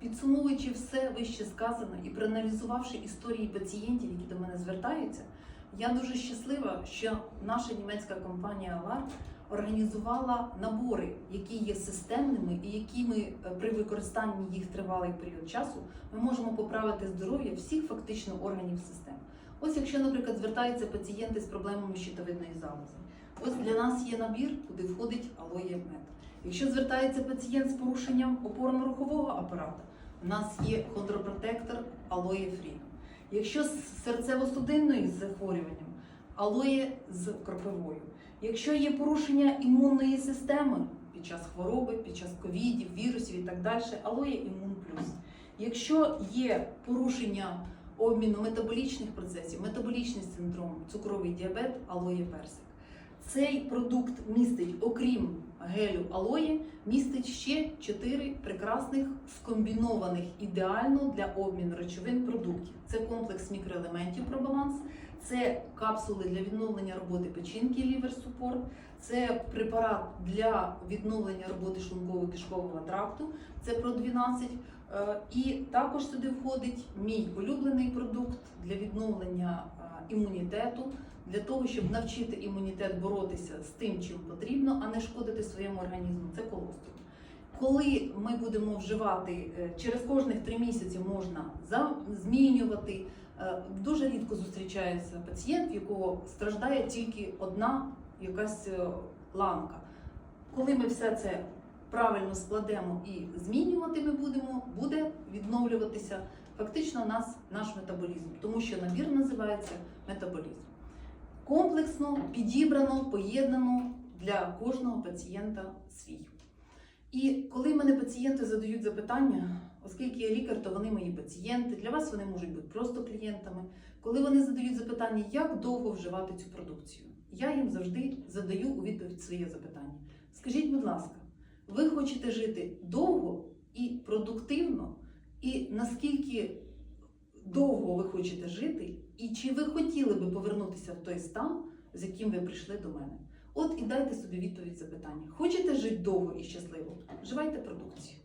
Підсумовуючи все вище сказане і проаналізувавши історії пацієнтів, які до мене звертаються, я дуже щаслива, що наша німецька компанія Алар організувала набори, які є системними і якими е, при використанні їх тривалий період часу ми можемо поправити здоров'я всіх фактично органів системи. Ось якщо, наприклад, звертаються пацієнти з проблемами щитовидної залози, ось для нас є набір, куди входить алоє мед. Якщо звертається пацієнт з порушенням опорно-рухового апарату, у нас є хондропротектор алоє фрі. Якщо з серцево-судинною захворюванням, алоє з кропивою. Якщо є порушення імунної системи під час хвороби, під час ковідів, вірусів і так далі, алоє імун плюс. Якщо є порушення обміну метаболічних процесів, метаболічний синдром, цукровий діабет, алоє персик. Цей продукт містить, окрім гелю алої, містить ще чотири прекрасних скомбінованих ідеально для обміну речовин продуктів. Це комплекс мікроелементів про баланс, це капсули для відновлення роботи печінки лівер супорт, це препарат для відновлення роботи шлунково-кишкового тракту, це про 12. Е, І також сюди входить мій улюблений продукт для відновлення е, імунітету, для того, щоб навчити імунітет боротися з тим, чим потрібно, а не шкодити своєму організму. Це колострум. Коли ми будемо вживати е, через кожних три місяці можна змінювати. Е, Дуже рідко зустрічається пацієнт, в якого страждає тільки одна якась е, ланка. Коли ми все це правильно складемо і змінювати ми будемо, буде відновлюватися фактично нас, наш метаболізм, тому що набір називається метаболізм. Комплексно, підібрано, поєднано для кожного пацієнта свій. І коли мене пацієнти задають запитання, оскільки я лікар, то вони мої пацієнти, для вас вони можуть бути просто клієнтами. Коли вони задають запитання, як довго вживати цю продукцію, я їм завжди задаю у відповідь своє запитання. Скажіть, будь ласка, ви хочете жити довго і продуктивно, і наскільки довго ви хочете жити, і чи ви хотіли би повернутися в той стан, з яким ви прийшли до мене? От і дайте собі відповідь запитання. Хочете жити довго і щасливо? Вживайте продукцію.